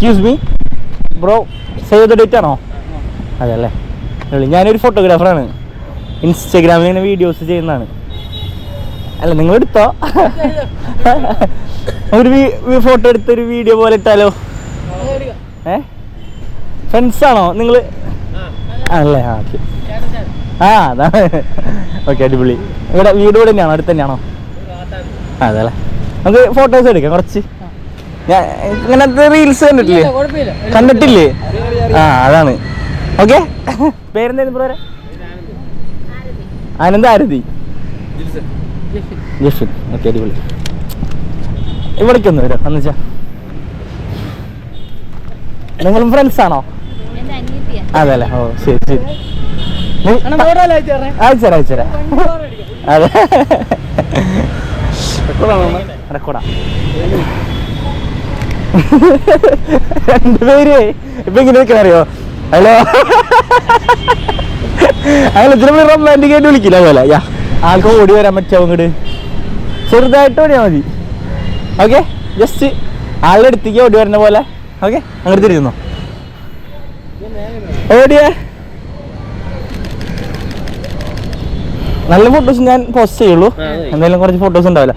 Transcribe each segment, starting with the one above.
Excuse me bro save the date ആണോ? അതെ അല്ലേ? ഞാനൊരു ഫോട്ടോഗ്രാഫറാണ് ഇൻസ്റ്റഗ്രാമിൽ ഇങ്ങനെ വീഡിയോസ് ചെയ്യുന്നതാണ്. അല്ല നിങ്ങൾ എടുത്തോ? ഒരു ഫോട്ടോ എടുത്തൊരു വീഡിയോ പോലെ ഇട്ടാലോ? ഏ? ഫ്രണ്ട്സ് ആണോ? നിങ്ങൾ അല്ലേ ആ ഓക്കെ ആ അതാണ് ഓക്കെ അടിപൊളി. ഇവിടെ വീട് ഇവിടെ തന്നെയാണോ? അടുത്ത് തന്നെയാണോ? അതെ അല്ലേ? നമുക്ക് ഫോട്ടോസ് എടുക്കാം കുറച്ച്. ഞാൻ ഇങ്ങനത്തെ റീൽസ് കണ്ടിട്ടില്ലേ? കണ്ടിട്ടില്ലേ? ആ അതാണ്. ഓക്കെ പേരെന്തായിരുന്നു ബ്രോരെ ആനന്ദ ആരതി? ജഷിൻ ഓക്കെ അടിപൊളി. ഇവിടേക്കൊന്ന് വരാം എന്നുവെച്ചാ നിങ്ങളും ഫ്രണ്ട്സ് ആണോ? എന്റെ അനിയത്തിയാ. അതെ അല്ലേ ഓ ശരി ശരി. അയച്ചുതരാം അയച്ചുതരാം അതെ. റെക്കോർഡാണോ റെക്കോർഡാ രണ്ടുപേര്. ഇപ്പൊ ഇങ്ങനെ നിൽക്കാൻ അറിയോ? ഹലോ? അയാൾ ഇത്ര റൊമാന്റിക് ആയിട്ട് വിളിക്കില്ല പോലെ യാ ആൾക്ക് ഓടി വരാൻ പറ്റുമോ അങ്ങോട്ട്? ചെറുതായിട്ട് ഓടിയാൽ മതി. ഓക്കെ ജസ്റ്റ് ആളുടെ അടുത്തേക്ക് ഓടി വരുന്ന പോലെ. ഓക്കെ അങ്ങോട്ട് തിരിയുന്നോ ഓടിയ. നല്ല ഫോട്ടോസ് ഞാൻ പോസ്റ്റ് ചെയ്യുള്ളൂ. എന്തായാലും കുറച്ച് ഫോട്ടോസ് ഉണ്ടാവില്ല.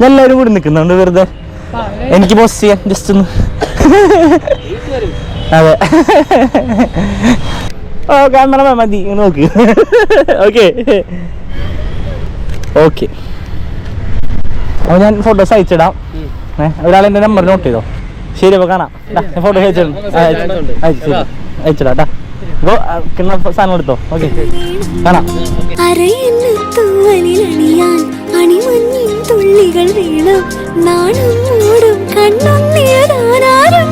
ഞാൻ എല്ലാവരും കൂടി നിൽക്കുന്നുണ്ട് വെറുതെ. എനിക്ക് പോസ്റ്റ് ചെയ്യാം ജസ്റ്റ് ഒന്ന്. അതെ. ഓ ക്യാമറമാൻ മതി. നോക്ക്. ഓക്കെ ഓക്കെ അപ്പോൾ ഞാൻ ഫോട്ടോസ് അയച്ചിടാം. ഒരാൾ എന്റെ നമ്പർ നോട്ട് ചെയ്തോ? ശരി അപ്പോൾ കാണാം. ഫോട്ടോ അയച്ചിടും. അയച്ചു അയച്ചിടാം. അപ്പോൾ കിണ സാധനം എടുത്തോ? ഓക്കെ കാണാം. അണിമഞ്ഞിൻ തുള്ളികൾ വീണം നാണം മൂടും കണ്ണും നേടാനാരും